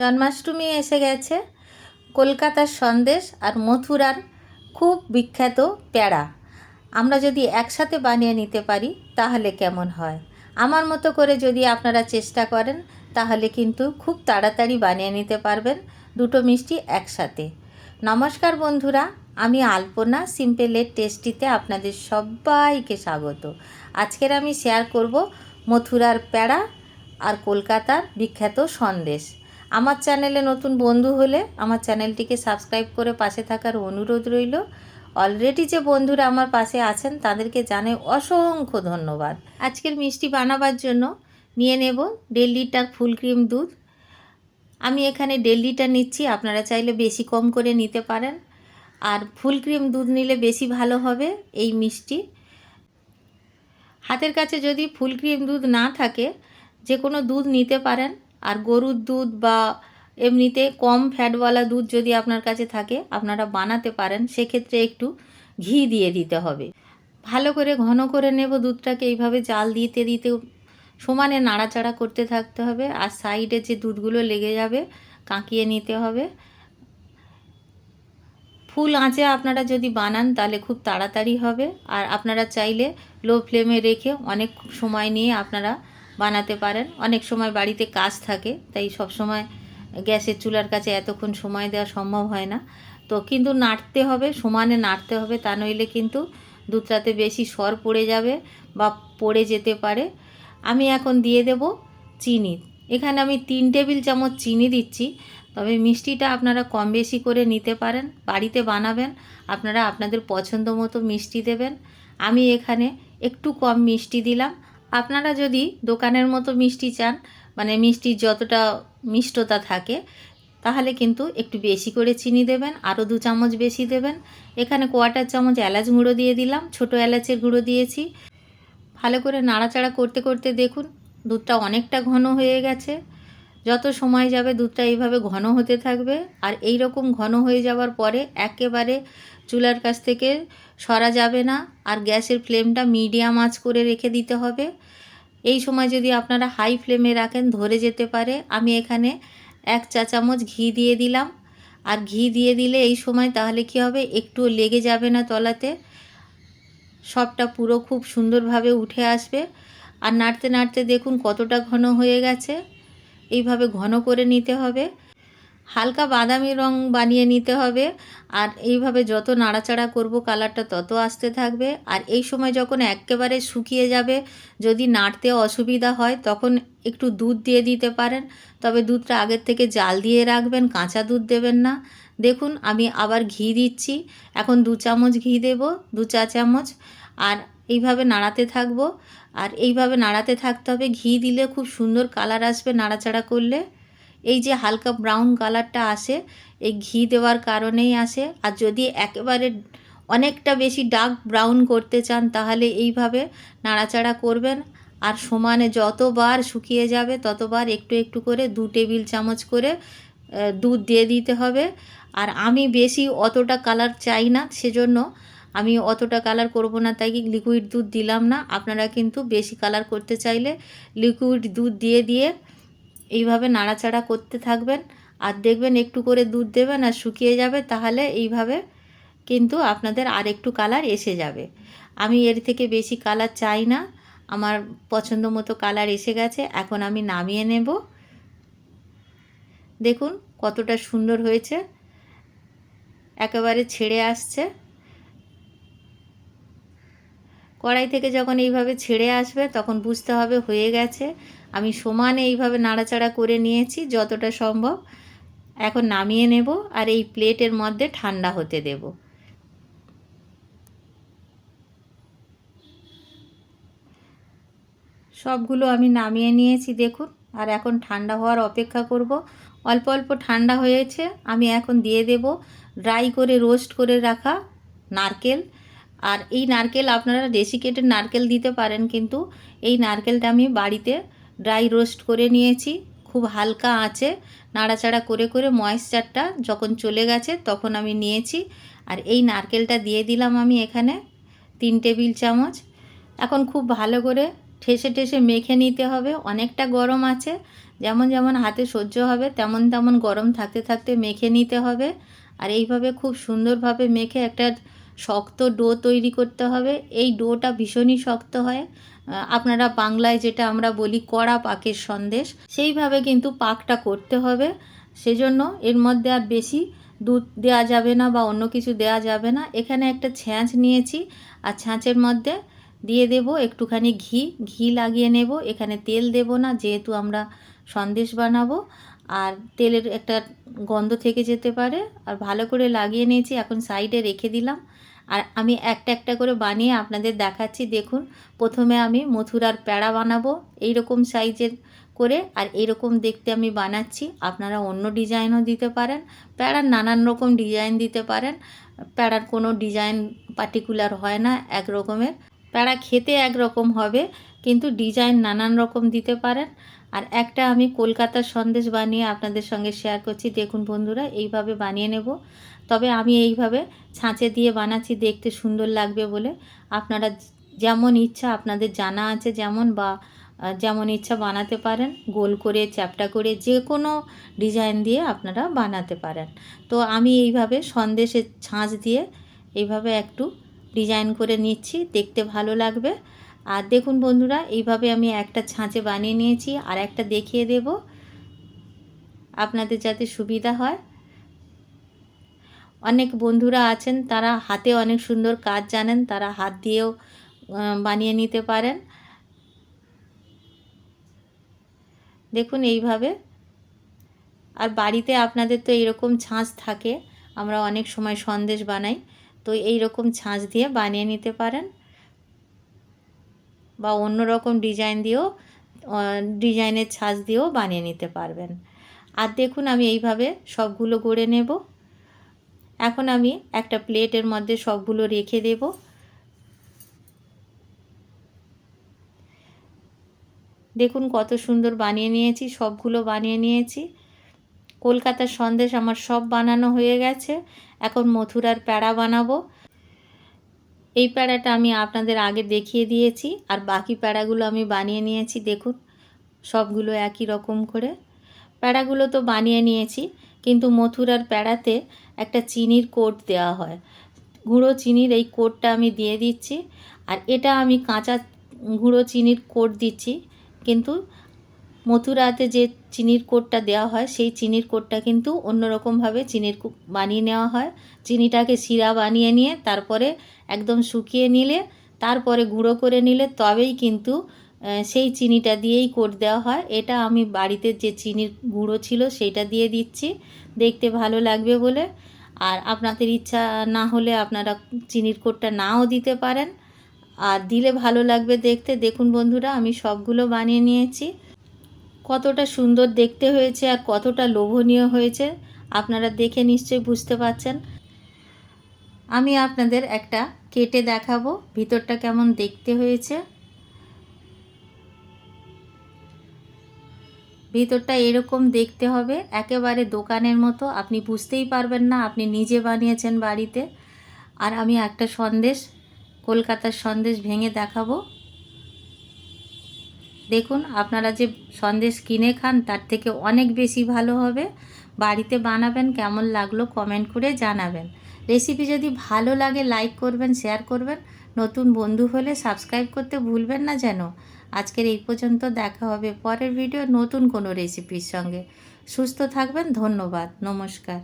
জন্মাষ্টমী এসে গেছে। কলকাতার সন্দেশ আর মথুরার খুব বিখ্যাত প্যাড়া আমরা যদি একসাথে বানিয়ে নিতে পারি, তাহলে কেমন হয়? আমার মতো করে যদি আপনারা চেষ্টা করেন, তাহলে কিন্তু খুব তাড়াতাড়ি বানিয়ে নিতে পারবেন দুটো মিষ্টি একসাথে। নমস্কার বন্ধুরা, আমি আলপনা সিম্পলের টেস্টিতে আপনাদের সবাইকে স্বাগত। আজকের আমি শেয়ার করব মথুরার প্যাড়া আর কলকাতার বিখ্যাত সন্দেশ। আমার চ্যানেলে নতুন বন্ধু হলে আমার চ্যানেলটিকে সাবস্ক্রাইব করে পাশে থাকার অনুরোধ রইল। অলরেডি যে বন্ধুরা আমার পাশে আছেন, তাদেরকে জানাই অসংখ্য ধন্যবাদ। আজকের মিষ্টি বানাবার জন্য নিয়ে নেব দেড় লিটার ফুল ক্রিম দুধ। আমি এখানে দেড় লিটার নিচ্ছি, আপনারা চাইলে বেশি কম করে নিতে পারেন। আর ফুল ক্রিম দুধ নিলে বেশি ভালো হবে এই মিষ্টি। হাতের কাছে যদি ফুল ক্রিম দুধ না থাকে, যে কোনো দুধ নিতে পারেন। আর গরুর দুধ বা এমনিতে কম ফ্যাটওয়ালা দুধ যদি আপনার কাছে থাকে, আপনারা বানাতে পারেন, সেক্ষেত্রে একটু ঘি দিয়ে দিতে হবে। ভালো করে ঘন করে নেব দুধটাকে, এইভাবে জাল দিতে দিতে সমানে নাড়াচাড়া করতে থাকতে হবে আর সাইডে যে দুধগুলো লেগে যাবে, কাঁকিয়ে নিতে হবে। ফুল আঁচে আপনারা যদি বানান, তাহলে খুব তাড়াতাড়ি হবে। আর আপনারা চাইলে লো ফ্লেমে রেখে অনেক সময় নিয়ে আপনারা বানাতে পারেন। অনেক সময় বাড়িতে কাজ থাকে, তাই সব সময় গ্যাসের চুলার কাছে এতক্ষণ সময় দেওয়া সম্ভব হয় না। তো কিন্তু নাড়তে হবে, সমানে নাড়তে হবে, তা নইলে কিন্তু দুধটাতে বেশি সর পড়ে যাবে বা পড়ে যেতে পারে। আমি এখন দিয়ে দেব চিনি। এখানে আমি তিন টেবিল চামচ চিনি দিচ্ছি, তবে মিষ্টিটা আপনারা কম বেশি করে নিতে পারেন, বাড়িতে বানাবেন, আপনারা আপনাদের পছন্দ মতো মিষ্টি দেবেন। আমি এখানে একটু কম মিষ্টি দিলাম আপনারা যদি দোকানের মতো মিষ্টি চান মানে মিষ্টির যতটা মিষ্টতা থাকে, তাহলে কিন্তু একটু বেশি করে চিনি দেবেন, আরও দু চামচ বেশি দেবেন। এখানে কোয়াটার চামচ এলাচ গুঁড়ো দিয়ে দিলাম, ছোট এলাচের গুঁড়ো দিয়েছি। ভালো করে নাড়াচাড়া করতে করতে দেখুন, দুধটা অনেকটা ঘন হয়ে গেছে। যত সময় যাবে দুধটা এইভাবে ঘন হতে থাকবে আর এই রকম ঘন হয়ে যাওয়ার পরে একেবারে চুলার কাছ থেকে সরা যাবে না আর গ্যাসের ফ্লেমটা মিডিয়াম আঁচ করে রেখে দিতে হবে। এই সময় যদি আপনারা হাই ফ্লেমে রাখেন, ধরে যেতে পারে। আমি এখানে এক চা চামচ ঘি দিয়ে দিলাম। আর ঘি দিয়ে দিলে এই সময় তাহলে কি হবে? একটু লেগে যাবে না তলাতে। সবটা পুরো খুব সুন্দরভাবে উঠে আসবে। আর নাড়তে নাড়তে দেখুন কতটা ঘন হয়ে গেছে। এইভাবে ঘন করে নিতে হবে। হালকা বাদামি রং বানিয়ে নিতে হবে। আর এইভাবে যত নাড়াচাড়া করব কালারটা তত আসতে থাকবে। আর এই সময় যখন একেবারে শুকিয়ে যাবে, যদি নাড়তে অসুবিধা হয়, তখন একটু দুধ দিয়ে দিতে পারেন। তবে দুধটা আগের থেকে জাল দিয়ে রাখবেন, কাঁচা দুধ দেবেন না। দেখুন, আমি আবার ঘি দিচ্ছি। এখন দু চামচ ঘি দেব, দু চা চামচ। আর এইভাবে নাড়াতে থাকব। আর এইভাবে নাড়াতে থাকতে হবে। ঘি দিলে খুব সুন্দর কালার আসবে নাড়াচাড়া করলে। এই যে হালকা ব্রাউন কালারটা আসে, এই ঘি দেওয়ার কারণেই আসে। আর যদি একেবারে অনেকটা বেশি ডার্ক ব্রাউন করতে চান, তাহলে এইভাবে নাড়াচাড়া করবেন। আর সমানে যতবার শুকিয়ে যাবে, ততবার একটু একটু করে দু টেবিল চামচ করে দুধ দিয়ে দিতে হবে। আর আমি বেশি অতটা কালার চাই না, সেজন্য আমি অতটা কালার করব না, তাই কি লিকুইড দুধ দিলাম না। আপনারা কিন্তু বেশি কালার করতে চাইলে লিকুইড দুধ দিয়ে দিয়ে এইভাবে নাড়াচাড়া করতে থাকবেন। আর দেখবেন একটু করে দুধ দেবেন আর শুকিয়ে যাবে, তাহলে এইভাবে কিন্তু আপনাদের আর একটু কালার এসে যাবে। আমি এর থেকে বেশি কালার চাই না, আমার পছন্দ মতো কালার এসে গেছে, এখন আমি নামিয়ে নেব। দেখুন কতটা সুন্দর হয়েছে। একেবারে ছেড়ে আসছে। কড়াই থেকে যখন এইভাবে ছেড়ে আসবে, তখন বুঝতে হবে হয়ে গেছে। আমি সমানে এইভাবে নাড়াচাড়া করে নিয়েছি, যতটা সম্ভব। এখন নামিয়ে নেব আর এই প্লেটের মধ্যে ঠান্ডা হতে দেব। সবগুলো আমি নামিয়ে নিয়েছি, দেখুন। আর এখন ঠান্ডা হওয়ার অপেক্ষা করব। অল্প অল্প ঠান্ডা হয়েছে, আমি এখন দিয়ে দেব ড্রাই করে রোস্ট করে রাখা নারকেল। আর এই নারকেল আপনারা ডেসিকেটেড নারকেল দিতে পারেন, কিন্তু এই নারকেলটা আমি বাড়িতে ড্রাই রোস্ট করে নিয়েছি। খুব হালকা আঁচে নাড়াচাড়া করে করে ময়েশ্চারটা যখন চলে গেছে তখন আমি নিয়েছি। আর এই নারকেলটা দিয়ে দিলাম আমি এখানে তিন টেবিল চামচ। এখন খুব ভালো করে ঠেসে ঠেসে মেখে নিতে হবে। অনেকটা গরম আছে। যেমন যেমন হাতে সহ্য হবে, তেমন তেমন গরম থাকতে থাকতে মেখে নিতে হবে। আর এইভাবে খুব সুন্দরভাবে মেখে একটা শক্ত ডো তৈরি করতে হবে। এই ডোটা ভীষণই শক্ত হয়। আপনারা বাংলায় যেটা আমরা বলি কড়া পাকের সন্দেশ, সেইভাবে কিন্তু পাকটা করতে হবে। সেজন্য এর মধ্যে আর বেশি দুধ দেওয়া যাবে না বা অন্য কিছু দেওয়া যাবে না। এখানে একটা ছ্যাঁচ নিয়েছি। আর ছ্যাঁচের মধ্যে দিয়ে দেব একটুখানি ঘি ঘি লাগিয়ে নেব। এখানে তেল দেব না, যেহেতু আমরা সন্দেশ বানাবো। আর তেলের একটা গন্ধ থেকে যেতে পারে। আর ভালো করে লাগিয়ে নিয়েছি, এখন সাইডে রেখে দিলাম। আর আমি একটা একটা করে বানিয়ে আপনাদের দেখাচ্ছি, দেখুন। প্রথমে আমি মথুরার প্যাড়া বানাবো এই রকম সাইজের করে। আর এরকম দেখতে আমি বানাচ্ছি, আপনারা অন্য ডিজাইনও দিতে পারেন। প্যাড়ার নানান রকম ডিজাইন দিতে পারেন। প্যাড়ার কোনো ডিজাইন পার্টিকুলার হয় না, এক রকমের। প্যাড়া খেতে একরকম হবে, কিন্তু ডিজাইন নানান রকম দিতে পারেন। আর একটা আমি কলকাতার সন্দেশ বানিয়ে আপনাদের সঙ্গে শেয়ার করছি, দেখুন বন্ধুরা, এইভাবে বানিয়ে নেব। তবে আমি এইভাবে ছাঁচে দিয়ে বানাচ্ছি, দেখতে সুন্দর লাগবে বলে। আপনারা যেমন ইচ্ছা আপনাদের জানা আছে যেমন, বা যেমন ইচ্ছা বানাতে পারেন, গোল করে, চ্যাপটা করে, যে কোনো ডিজাইন দিয়ে আপনারা বানাতে পারেন। তো আমি এইভাবে সন্দেশের ছাঁচ দিয়ে এইভাবে একটু ডিজাইন করে নিচ্ছি, দেখতে ভালো লাগবে। আর দেখুন বন্ধুরা, এইভাবে আমি একটা ছাঁচে বানিয়ে নিয়েছি, আর একটা দেখিয়ে দেব। আপনাদের যাতে সুবিধা হয়। অনেক বন্ধুরা আছেন, তারা হাতে অনেক সুন্দর কাজ জানেন, তারা হাত দিয়েও বানিয়ে নিতে পারেন। দেখুন এইভাবে। আর বাড়িতে আপনাদের তো এরকম ছাঁচ থাকে, আমরা অনেক সময় সন্দেশ বানাই। তো এই রকম ছাঁচ দিয়ে বানিয়ে নিতে পারেন। বা অন্য রকম ডিজাইন দিয়েও ডিজাইনের ছাঁচ দিয়েও বানিয়ে নিতে পারবেন। আর দেখুন আমি এইভাবে সবগুলো গড়ে নেব। এখন আমি একটা প্লেটের মধ্যে সবগুলো রেখে দেব। দেখুন কত সুন্দর বানিয়ে নিয়েছি, সবগুলো বানিয়ে নিয়েছি। কলকাতার সন্দেশ আমার সব বানানো হয়ে গেছে। এখন মথুরার প্যাড়া বানাবো। এই প্যাড়াটা আমি আপনাদের আগে দেখিয়ে দিয়েছি, আর বাকি প্যাড়াগুলো আমি বানিয়ে নিয়েছি, দেখুন, সবগুলো একই রকম করে। প্যাড়াগুলো তো বানিয়ে নিয়েছি, কিন্তু মথুরার প্যাড়াতে একটা চিনির কোট দেওয়া হয়। গুঁড়ো চিনির এই কোটটা আমি দিয়ে দিচ্ছি, আর এটা আমি কাঁচা গুঁড়ো চিনির কোট দিচ্ছি, কিন্তু মথুরাতে যে চিনির কোটটা দেওয়া হয়, সেই চিনির কোটটা কিন্তু অন্যরকমভাবে চিনির বানিয়ে নেওয়া হয়। চিনিটাকে শিরা বানিয়ে নিয়ে তারপরে একদম শুকিয়ে নিলে, তারপরে গুঁড়ো করে নিলে তবেই কিন্তু সেই চিনিটা দিয়েই কোট দেওয়া হয়। এটা আমি বাড়িতে যে চিনির গুঁড়ো ছিল সেইটা দিয়ে দিচ্ছি। দেখতে ভালো লাগবে বলে। আর আপনাদের ইচ্ছা না হলে আপনারা চিনির কোটটা নাও দিতে পারেন। আর দিলে ভালো লাগবে দেখতে। দেখুন বন্ধুরা, আমি সবগুলো বানিয়ে নিয়েছি। কতটা সুন্দর দেখতে হয়েছে আর কতটা লোভনীয় হয়েছে আপনারা দেখে নিশ্চয়ই বুঝতে পারছেন। আমি আপনাদের একটা কেটে দেখাবো, ভিতরটা কেমন দেখতে হয়েছে। ভিতরটা এরকম দেখতে হবে, একেবারে দোকানের মতো। আপনি বুঝতেই পারবেন না, আপনি নিজে বানিয়েছেন বাড়িতে। আর আমি একটা সন্দেশ, কলকাতার সন্দেশ ভেঙে দেখাবো। দেখুন, আপনারা যে সন্দেশ কিনে খান, তার থেকে অনেক বেশি ভালো হবে। বাড়িতে বানাবেন, কেমন লাগল কমেন্ট করে জানাবেন। রেসিপি যদি ভালো লাগে লাইক করবেন শেয়ার করবেন। নতুন বন্ধু হলে সাবস্ক্রাইব করতে ভুলবেন না যেন। আজকের এই পর্যন্ত দেখা হবে পরের ভিডিও নতুন কোনো রেসিপির সঙ্গে। সুস্থ থাকবেন, ধন্যবাদ, নমস্কার।